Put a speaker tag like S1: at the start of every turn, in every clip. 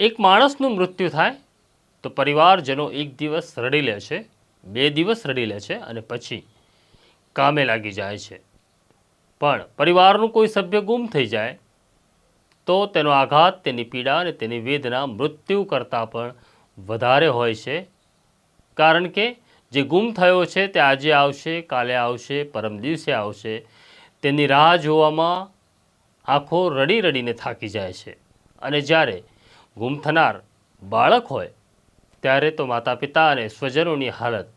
S1: એક માણસનું મૃત્યુ થાય, તો પરિવારજનો એક દિવસ રડી લે છે, બે દિવસ રડી લે છે અને પછી કામે લાગી જાય છે. પણ પરિવારનું કોઈ સભ્ય ગુમ થઈ જાય, તો તેનો આઘાત, તેની પીડા અને તેની વેદના મૃત્યુ કરતાં પણ વધારે હોય છે. કારણ કે જે ગુમ થયો છે તે આજે આવશે, કાલે આવશે, પરમ દિવસે આવશે. તેની રાહ જોવામાં આંખો રડી રડીને થાકી જાય છે. અને જ્યારે ગુમ થનાર બાળક હોય, ત્યારે તો માતા પિતા અને સ્વજનોની હાલત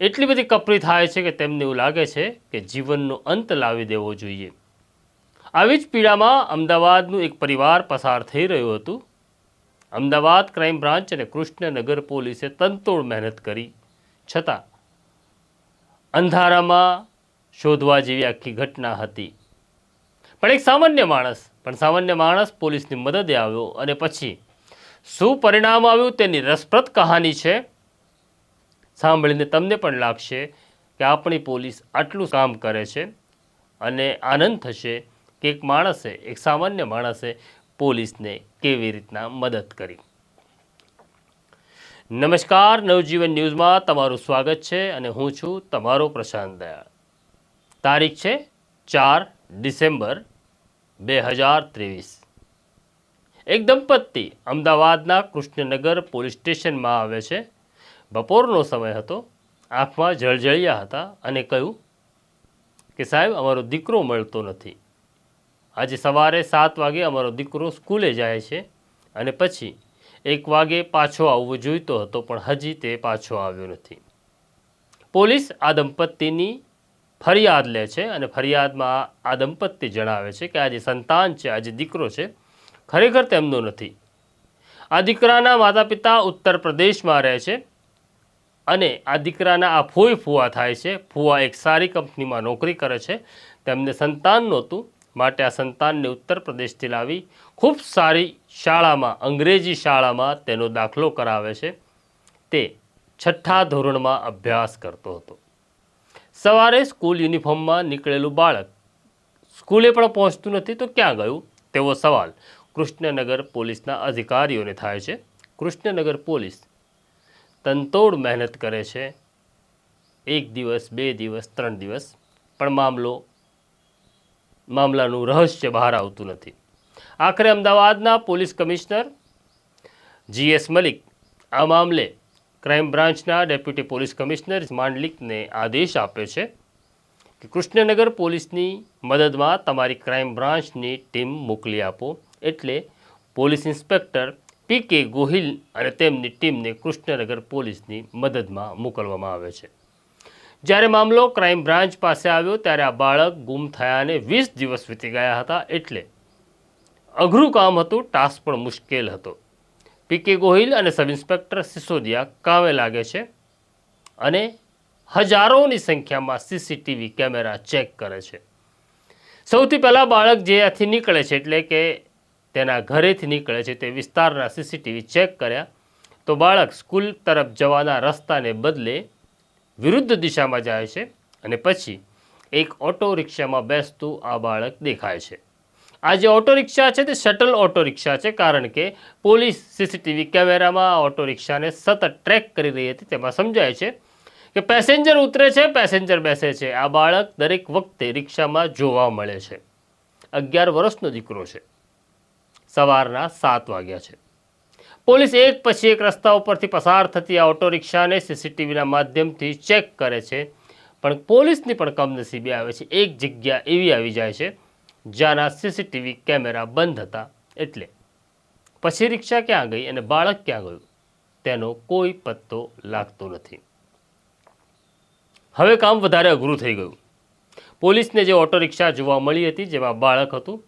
S1: એટલી બધી કપરી થાય છે કે તેમને એવું લાગે છે કે જીવનનો અંત લાવી દેવો જોઈએ. આવી જ પીડામાં અમદાવાદનું એક પરિવાર પસાર થઈ રહ્યું હતું. અમદાવાદ ક્રાઇમ બ્રાન્ચ અને કૃષ્ણનગર પોલીસે તનતોડ મહેનત કરી. છતાં અંધારામાં શોધવા જેવી આખી ઘટના હતી. પણ એક સામાન્ય માણસ પણ સામાન્ય માણસ પોલીસની મદદે આવ્યો અને પછી શું પરિણામ આવ્યું તેની રસપ્રદ કહાની છે? સાંભળીને તમને પણ લાગશે કે આપણી પોલીસ આટલું કામ કરે છે અને આનંદ થશે કે એક માણસે, એક સામાન્ય માણસે પોલીસને કેવી રીતના મદદ કરી. નમસ્કાર, નવજીવન ન્યૂઝમાં તમારું સ્વાગત છે અને હું છું તમારો પ્રશાંત દયાળ. તારીખ છે ચાર ડિસેમ્બર બે હજાર ત્રેવીસ. એક દંપતી અમદાવાદના કૃષ્ણનગર પોલીસ સ્ટેશનમાં આવે છે. બપોરનો સમય હતો. આંખમાં જળજળિયા હતા અને કહ્યું કે સાહેબ, અમારો દીકરો મળતો નથી. આજે સવારે સાત વાગે અમારો દીકરો સ્કૂલે જાય છે અને પછી એક વાગે પાછો આવવો જોઈતો હતો, પણ હજી તે પાછો આવ્યો નથી. પોલીસ આ દંપતીની ફરિયાદ લે છે અને ફરિયાદમાં આ દંપતી જણાવે છે કે આ જે સંતાન છે, આ જે દીકરો છે, ખરેખર તેમનો નથી. આ દીકરાના માતા પિતા ઉત્તર પ્રદેશમાં રહે છે અને આ દીકરાના આ ફોઈ ફુવા થાય છે. ફુવા એક સારી કંપનીમાં નોકરી કરે છે. તેમને સંતાન નહોતું. માટે આ સંતાનને ઉત્તર પ્રદેશથી લાવી ખૂબ સારી શાળામાં, અંગ્રેજી શાળામાં તેનો દાખલો કરાવે છે. તે છઠ્ઠા ધોરણમાં અભ્યાસ કરતો હતો. સવારે સ્કૂલ યુનિફોર્મમાં નીકળેલું બાળક. સ્કૂલે પણ પહોંચતું નથી તો ક્યાં ગયું? તેવો સવાલ. કૃષ્ણનગર પોલીસના અધિકારીઓને થાય છે. કૃષ્ણનગર પોલીસ તનતોડ મહેનત કરે છે. એક દિવસ, બે દિવસ, ત્રણ દિવસ. પણ મામલો, મામલાનું રહસ્ય બહાર આવતું નથી. આખરે અમદાવાદના પોલીસ કમિશનર જીએસ મલિક આ મામલે ક્રાઇમ બ્રાન્ચના ડેપ્યુટી પોલીસ કમિશનર માંડલિકને આદેશ આપે છે કે કૃષ્ણનગર પોલીસની મદદમાં તમારી ક્રાઇમ બ્રાન્ચની ટીમ મોકલી આપો એટલે પોલીસ ઇન્સ્પેક્ટર પી કે ગોહિલ અને તેમની ટીમને કૃષ્ણનગર પોલીસની મદદમાં મોકલવામાં આવે છે. જ્યારે મામલો ક્રાઇમ બ્રાન્ચ પાસે આવ્યો ત્યારે આ બાળક ગુમ થયાને વીસ દિવસ વીતી ગયા હતા એટલે અઘરું કામ હતું, ટાસ્ક પણ મુશ્કેલ હતો. પીકે ગોહિલ અને સબ ઇન્સ્પેક્ટર સિસોદિયા કામે લાગે છે અને હજારોની સંખ્યામાં સીસીટીવી કેમેરા ચેક કરે છે. સૌથી પહેલાં બાળક જે આથી નીકળે છે, એટલે કે તેના ઘરેથી નીકળે છે, તે વિસ્તારના સીસીટીવી ચેક કર્યા, તો બાળક સ્કૂલ તરફ જવાના રસ્તાને બદલે વિરુદ્ધ દિશામાં જાય છે અને પછી એક ઓટો રિક્ષામાં બેસતું આ બાળક દેખાય છે. આ જે ઓટો રિક્ષા છે તે શટલ ઓટો રિક્ષા છે, કારણ કે પોલીસ સીસીટીવી કેમેરામાં ઓટો રિક્ષાને સતત ટ્રેક કરી રહી હતી, તેમાં સમજાય છે કે પેસેન્જર ઉતરે છે, પેસેન્જર બેસે છે. આ બાળક દરેક વખતે રિક્ષામાં જોવા મળે છે. અગિયાર વર્ષનો દીકરો છે. સવારના સાત વાગ્યા છે. પોલીસ એક પછી એક રસ્તા ઉપરથી પસાર થતી આ ઓટો રિક્ષાને સીસીટીવીના માધ્યમથી ચેક કરે છે. પણ પોલીસની પણ કમનસીબી આવે છે. એક જગ્યા એવી આવી જાય છે જ્યાંના સીસીટીવી કેમેરા બંધ હતા એટલે પછી રિક્ષા ક્યાં ગઈ અને બાળક ક્યાં ગયું, તેનો કોઈ પત્તો લાગતો નથી. હવે કામ વધારે અઘરું થઈ ગયું. પોલીસને જે ઓટો રિક્ષા જોવા મળી હતી, જેમાં બાળક હતું,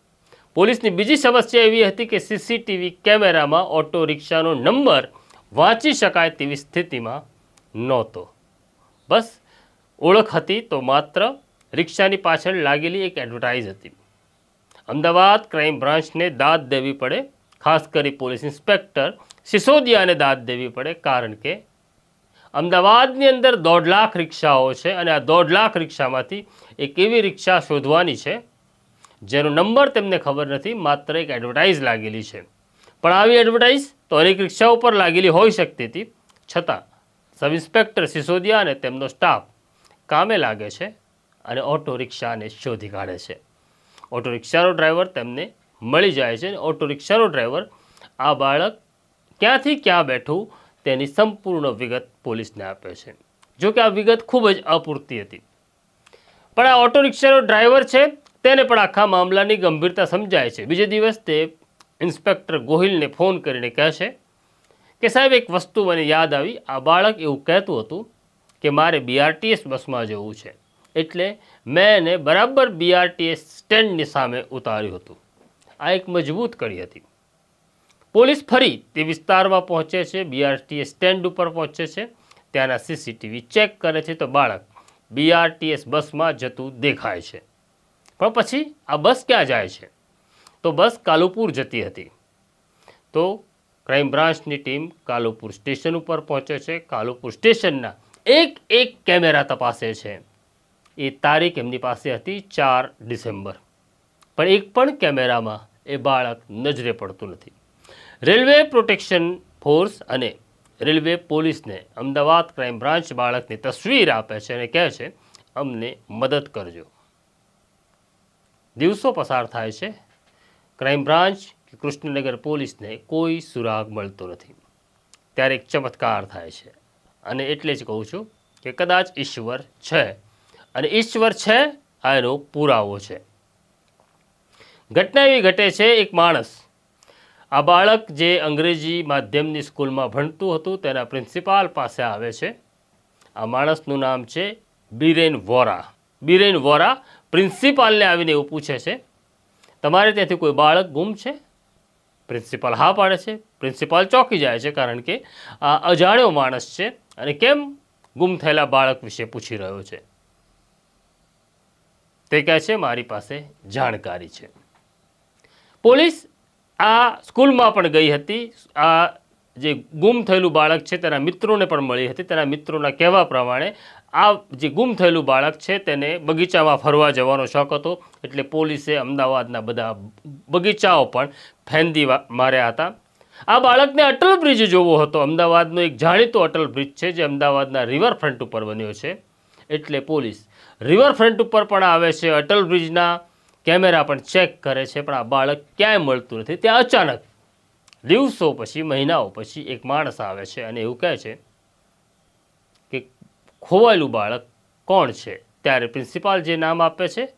S1: પોલીસની બીજી સમસ્યા એવી હતી કે સીસીટીવી કેમેરામાં ઓટો રિક્ષાનો નંબર વાંચી શકાય તેવી સ્થિતિમાં નહોતો. બસ ઓળખ હતી તો માત્ર રિક્ષાની પાછળ લાગેલી એક એડવર્ટાઇઝ હતી. અમદાવાદ ક્રાઇમ બ્રાન્ચને દાદ દેવી પડે, ખાસ કરી પોલીસ ઇન્સ્પેક્ટર સિસોદિયાને દાદ દેવી પડે, કારણ કે અમદાવાદની અંદર દોઢ લાખ રિક્ષાઓ છે અને આ દોઢ લાખ રિક્ષામાંથી એક એવી રિક્ષા શોધવાની છે, જેનો નંબર તેમને ખબર નથી, માત્ર એક એડવર્ટાઇઝ લાગેલી છે. પણ આવી એડવર્ટાઇઝ તો અનેક રિક્ષા ઉપર લાગેલી હોઈ શકતી હતી, છતાં સબ ઇન્સ્પેક્ટર સિસોદિયા અને તેમનો સ્ટાફ કામે લાગે છે અને ઓટો રિક્ષાને શોધી કાઢે છે. ઓટો રિક્ષાનો ડ્રાઈવર તેમને મળી જાય છે અને ઓટો રિક્ષાનો ડ્રાઈવર આ બાળક ક્યાંથી ક્યાં બેઠું તેની સંપૂર્ણ વિગત પોલીસને આપે છે. જો કે આ વિગત ખૂબ જ અપૂરતી હતી. પણ આ ઓટો રિક્ષાનો ડ્રાઈવર છે તેને પણ આખા મામલાની ગંભીરતા સમજાય છે. બીજે દિવસ તે ઇન્સ્પેક્ટર ગોહિલને ફોન કરીને કહે છે કે સાહેબ, એક વસ્તુ મને યાદ આવી. આ બાળક એવું કહેતું હતું કે મારે બીઆરટીએસ બસમાં જવું છે. એટલે મેં એને બરાબર બીઆરટીએસ સ્ટેન્ડની સામે ઉતાર્યું હતું. આ એક મજબૂત કડી હતી. પોલીસ ફરી તે વિસ્તારમાં પહોંચે છે બીઆરટીએસ સ્ટેન્ડ ઉપર પહોંચે છે. ત્યાંના સીસીટીવી ચેક કરે છે તો બાળક બીઆરટીએસ બસમાં જતું દેખાય છે. પણ પછી આ બસ ક્યાં જાય છે? તો બસ કાલુપુર જતી હતી. તો ક્રાઇમ બ્રાન્ચની ટીમ કાલુપુર સ્ટેશન ઉપર પહોંચે છે. કાલુપુર સ્ટેશનના એક એક કેમેરા તપાસે છે. એ તારીખ એમની પાસે હતી ચાર ડિસેમ્બર. પણ એક પણ કેમેરામાં એ બાળક નજરે પડતું નથી. રેલવે પ્રોટેક્શન ફોર્સ અને રેલવે પોલીસને અમદાવાદ ક્રાઇમ બ્રાન્ચ બાળકની તસવીર આપે છે અને કહે છે, અમને મદદ કરજો. દિવસો પસાર થાય છે. ક્રાઇમ બ્રાન્ચ કે કૃષ્ણનગર પોલીસને કોઈ સુરાગ મળતો નથી. ત્યારે એક ચમત્કાર થાય છે. અને એટલે જ કહું છું કે કદાચ ઈશ્વર છે અને ઈશ્વર છે, આ એનો પુરાવો છે. ઘટના એવી ઘટે છે, એક માણસ, આ બાળક જે અંગ્રેજી માધ્યમની સ્કૂલમાં ભણતું હતું, તેના પ્રિન્સિપાલ પાસે આવે છે. આ માણસનું નામ છે બિરેન વોરા. બિરેન વોરા પ્રિન્સિપાલને આવીને એવું પૂછે છે, તમારે ત્યાંથી કોઈ બાળક ગુમ છે? પ્રિન્સિપાલ હા પાડે છે. પ્રિન્સિપાલ ચોંકી જાય છે કારણ કે આ અજાણ્યો માણસ છે અને કેમ ગુમ થયેલા બાળક વિશે પૂછી રહ્યો છે. તે કહે છે, મારી પાસે જાણકારી છે. પોલીસ આ સ્કૂલમાં પણ ગઈ હતી. આ જે ગુમ થયેલું બાળક છે, તેના મિત્રોને પણ મળી હતી. તેના મિત્રોના કહેવા પ્રમાણે આ જે ગુમ થયેલું બાળક છે, તેને બગીચામાં ફરવા જવાનો શોખ હતો. એટલે પોલીસે અમદાવાદના બધા બગીચાઓ પણ ફેંદી માર્યા હતા. આ બાળકને અટલ બ્રિજ જોવો હતો. અમદાવાદનો એક જાણીતો અટલ બ્રિજ છે, જે અમદાવાદના રિવરફ્રન્ટ ઉપર બન્યો છે. એટલે પોલીસ. રિવરફ્રન્ટ ઉપર પણ આવે છે, અટલ બ્રિજના કેમેરા પણ ચેક કરે છે, પણ આ બાળક ક્યાંય મળતું નથી. ત્યાં અચાનક દિવસો પછી, મહિનાઓ પછી એક માણસ આવે છે અને એવું કહે છે કે ખોવાયેલું બાળક કોણ છે? ત્યારે પ્રિન્સિપાલ જે નામ આપે છે,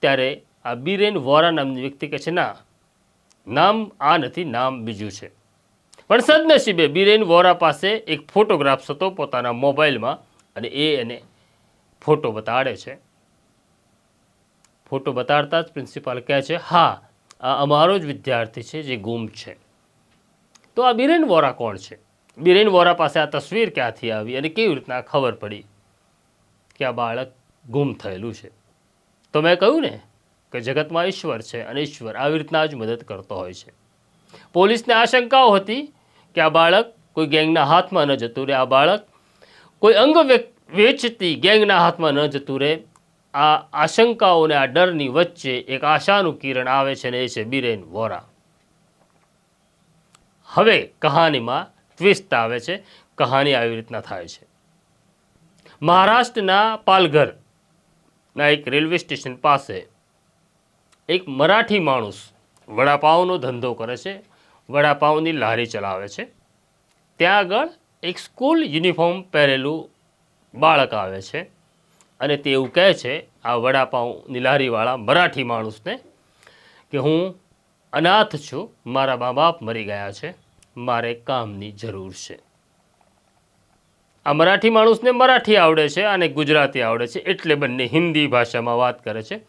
S1: ત્યારે આ બિરેન વોરા નામની વ્યક્તિ કહે છે, ના, નામ આ નથી, નામ બીજું છે. પણ સદનસીબે બિરેન વોરા પાસે એક ફોટોગ્રાફ્સ હતો પોતાના મોબાઈલમાં અને એ એને ફોટો બતાડે છે. ફોટો બતાડતા જ પ્રિન્સિપાલ કહે છે, હા, આ અમારો જ વિદ્યાર્થી છે જે ગુમ છે. તો આ બિરેન વોરા કોણ છે? બિરેન વોરા પાસે આ તસવીર ક્યાંથી આવી અને કેવી રીતના ખબર પડી કે આ બાળક ગુમ થયેલું છે? તો મેં કહ્યું ને કે જગતમાં ઈશ્વર છે અને ઈશ્વર આવી રીતના જ મદદ કરતો હોય છે. પોલીસને આશંકાઓ હતી કે આ બાળક કોઈ ગેંગના હાથમાં ન જતું રહે આ બાળક કોઈ અંગ વેચ- વેચતી ગેંગના હાથમાં ન જતું રહે. આ આશંકાઓને આ ડરની વચ્ચે એક આશાનું કિરણ આવે છે ને એ છે બિરેન વોરા. હવે કહાનીમાં ટ્વિસ્ટ આવે છે. કહાની આવી રીતના થાય છે. મહારાષ્ટ્રના પાલઘરના એક રેલવે સ્ટેશન પાસે એક મરાઠી માણસ વડાપાઉંનો ધંધો કરે છે. વડાપાઉંની લારી ચલાવે છે. ત્યાં આગળ એક સ્કૂલ યુનિફોર્મ પહેરેલું બાળક આવે છે અને તે એવું કહે છે, આ વડાપાઉં નિલારીવાળા મરાઠી માણસને કે હું અનાથ છું, મારા મા બાપ મરી ગયા છે, મારે કામની જરૂર છે. આ મરાઠી માણસને મરાઠી આવડે છે અને ગુજરાતી આવડે છે એટલે બંને હિન્દી ભાષામાં વાત કરે છે.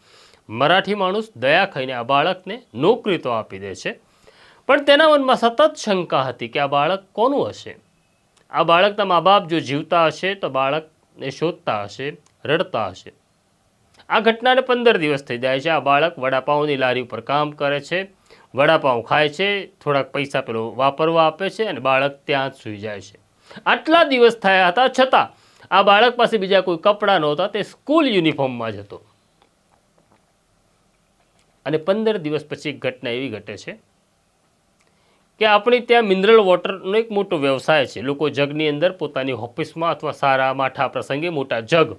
S1: મરાઠી માણસ દયા ખાઈને આ બાળકને નોકરી તો આપી દે છે, પણ તેના મનમાં સતત શંકા હતી કે આ બાળક કોનું હશે? આ બાળકના મા બાપ જો જીવતા હશે તો બાળકને શોધતા હશે, રડતા હશે. આ ઘટનાને પંદર દિવસ થઈ જાય છે. આ બાળક વડાપાઉંની લારી ઉપર કામ કરે છે. વડાપાઉં ખાય છે. થોડાક પૈસા પેલો વાપરવા આપે છે અને બાળક ત્યાં જ સૂઈ જાય છે. આટલા દિવસ થયા હતા. છતાં આ બાળક પાસે બીજા કોઈ કપડાં નહોતા. તે સ્કૂલ યુનિફોર્મમાં જ હતો. અને પંદર દિવસ પછી એક ઘટના એવી ઘટે છે. કે આપણે ત્યાં મિનરલ વોટરનો એક મોટો વ્યવસાય છે. લોકો જગની અંદર પોતાની ઓફિસમાં અથવા સારા માઠા પ્રસંગે મોટા જગ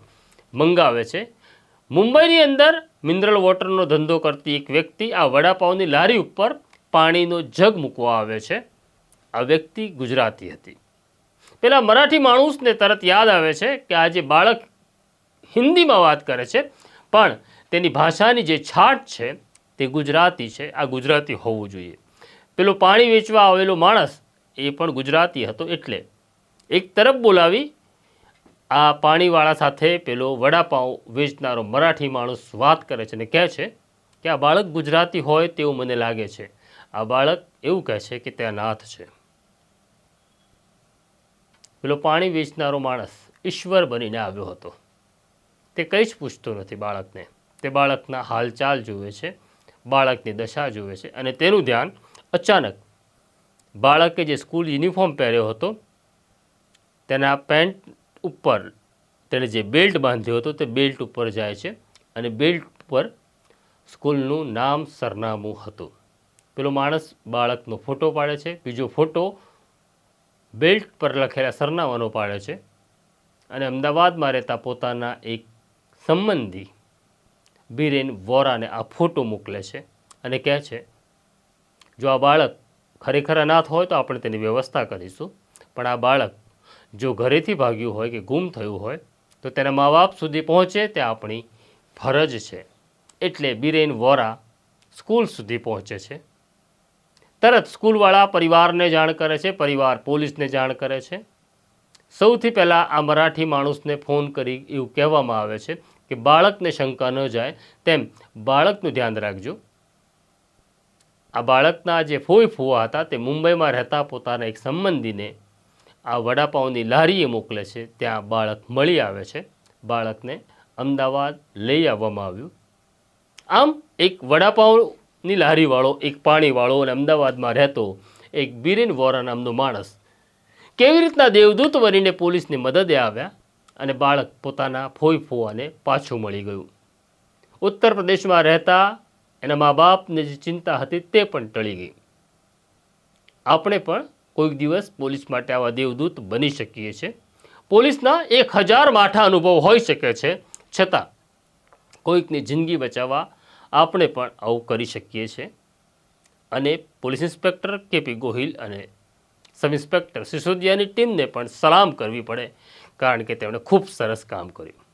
S1: મંગાવે છે. મુંબઈની અંદર મિનરલ વોટરનો ધંધો કરતી એક વ્યક્તિ આ વડાપાઉંની લારી ઉપર પાણીનો જગ મૂકવા આવે છે. આ વ્યક્તિ ગુજરાતી હતી. પેલા મરાઠી માણસને તરત યાદ આવે છે કે આ જે બાળક હિન્દીમાં વાત કરે છે, પણ તેની ભાષાની જે છાટ છે તે ગુજરાતી છે. આ ગુજરાતી હોવું જોઈએ. પેલો પાણી વેચવા આવેલો માણસ એ પણ ગુજરાતી હતો એટલે. એક તરફ બોલાવી, આ પાણીવાળા સાથે પેલો વડાપાઉં વેચનારો મરાઠી માણસ વાત કરે છે અને કહે છે કે આ બાળક ગુજરાતી હોય તેવું મને લાગે છે. આ બાળક એવું કહે છે કે ત્યાં નાથ છે. પેલો પાણી વેચનારો માણસ ઈશ્વર બનીને આવ્યો હતો. તે કંઈ જ પૂછતો નથી બાળકને. તે બાળકના હાલચાલ જુએ છે, બાળકની દશા જુએ છે અને તેનું ધ્યાન અચાનક બાળકે જે સ્કૂલ યુનિફોર્મ પહેર્યો હતો, તેના પેન્ટ ઉપર તેણે જે બેલ્ટ બાંધ્યો હતો તે બેલ્ટ ઉપર જાય છે અને બેલ્ટ ઉપર સ્કૂલનું નામ સરનામું હતું. પેલો માણસ બાળકનો ફોટો પાડે છે, બીજો ફોટો બેલ્ટ પર લખેલા સરનામાનો પાડે છે અને અમદાવાદમાં રહેતા પોતાના એક સંબંધી, બિરેન વોરાને આ ફોટો મોકલે છે અને કહે છે જો આ બાળક ખરેખર અનાથ હોય તો આપણે તેની વ્યવસ્થા કરીશું. પણ આ બાળક જો ઘરેથી ભાગ્યું હોય કે ગુમ થયું હોય તો તેના મા બાપ સુધી પહોંચે તે આપણી ફરજ છે. એટલે બિરેન વોરા સ્કૂલ સુધી પહોંચે છે. તરત સ્કૂલવાળા પરિવારને જાણ કરે છે, પરિવાર પોલીસને જાણ કરે છે. સૌથી પહેલાં આ મરાઠી માણસને ફોન કરી એવું કહેવામાં આવે છે કે બાળકને શંકા ન જાય, તેમ બાળકનું ધ્યાન રાખજો. આ બાળકના જે ફોઈ ફુવા હતા તે મુંબઈમાં રહેતા પોતાના એક સંબંધીને આ વડાપાઉંની લારીએ મોકલે છે. ત્યાં બાળક મળી આવે છે. બાળકને અમદાવાદ લઈ આવવામાં આવ્યું. આમ એક વડાપાઉંની લારીવાળો, એક પાણીવાળો અને અમદાવાદમાં રહેતો એક બિરેન વોરા નામનો માણસ કેવી રીતના દેવદૂત બનીને પોલીસની મદદે આવ્યા અને બાળક પોતાના ફોઈ ફોવાને પાછું મળી ગયું. ઉત્તર પ્રદેશમાં રહેતા એના મા બાપને જે ચિંતા હતી તે પણ ટળી ગઈ. આપણે પણ કોઈક દિવસ પોલીસ માટે આવા દેવદૂત બની શકીએ છીએ. પોલીસના એક હજાર માઠા અનુભવ હોઈ શકે છે. છતાં, કોઈકની જિંદગી બચાવવા આપણે પણ આવું કરી શકીએ છીએ. અને પોલીસ ઇન્સ્પેક્ટર કેપી ગોહિલ અને સબ ઇન્સ્પેક્ટર સિસોદિયાની ટીમને પણ સલામ કરવી પડે, કારણ કે તેમણે ખૂબ સરસ કામ કર્યું.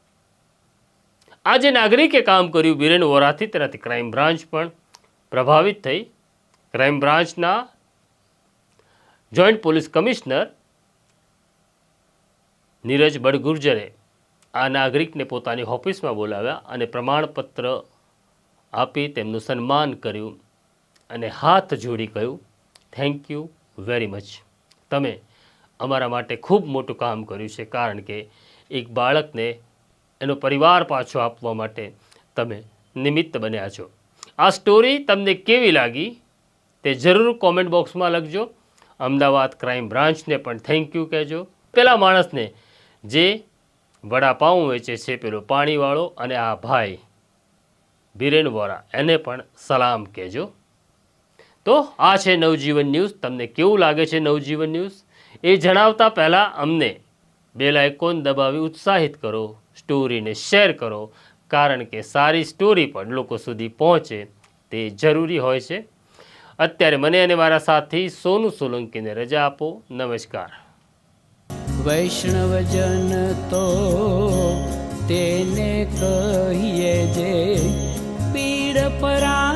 S1: આ જે નાગરિકે કામ કર્યું બિરેન વોરાથી, તેનાથી ક્રાઇમ બ્રાન્ચ પણ પ્રભાવિત થઈ. ક્રાઇમ બ્રાન્ચના જોઈન્ટ પોલીસ કમિશનર નીરજ બડગુર્જરે આ નાગરિકને પોતાની ઓફિસમાં બોલાવ્યા અને પ્રમાણપત્ર આપી તેમનું સન્માન કર્યું અને હાથ જોડી કહ્યું થેન્ક યુ વેરી મચ તમે અમારા માટે ખૂબ મોટું કામ કર્યું છે, કારણ કે એક બાળકને એનો પરિવાર પાછો આપવા માટે તમે નિમિત્ત બન્યા છો. આ સ્ટોરી તમને કેવી લાગી તે જરૂર કોમેન્ટ બોક્સમાં લખજો. અમદાવાદ ક્રાઇમ બ્રાન્ચને પણ થેન્ક યુ કહેજો. પેલા માણસને જે વડાપાઉં વેચે છે પેલો પાણીવાળો અને આ ભાઈ બિરેન વોરા, એને પણ સલામ કહેજો. તો આ છે નવજીવન ન્યૂઝ. તમને કેવું લાગે છે નવજીવન ન્યૂઝ? એ જણાવતા પહેલાં અમને બેલ આઇકોન દબાવી ઉત્સાહિત કરો. સ્ટોરીને શેર કરો, કારણ કે સારી સ્ટોરી પણ લોકો સુધી પહોંચે તે જરૂરી હોય છે. અત્યારે મને અને મારા સાથી સોનુ સોલંકીને રજા આપો. નમસ્કાર.
S2: વૈષ્ણવજન તો તેને કહીએ જે પીડ પરા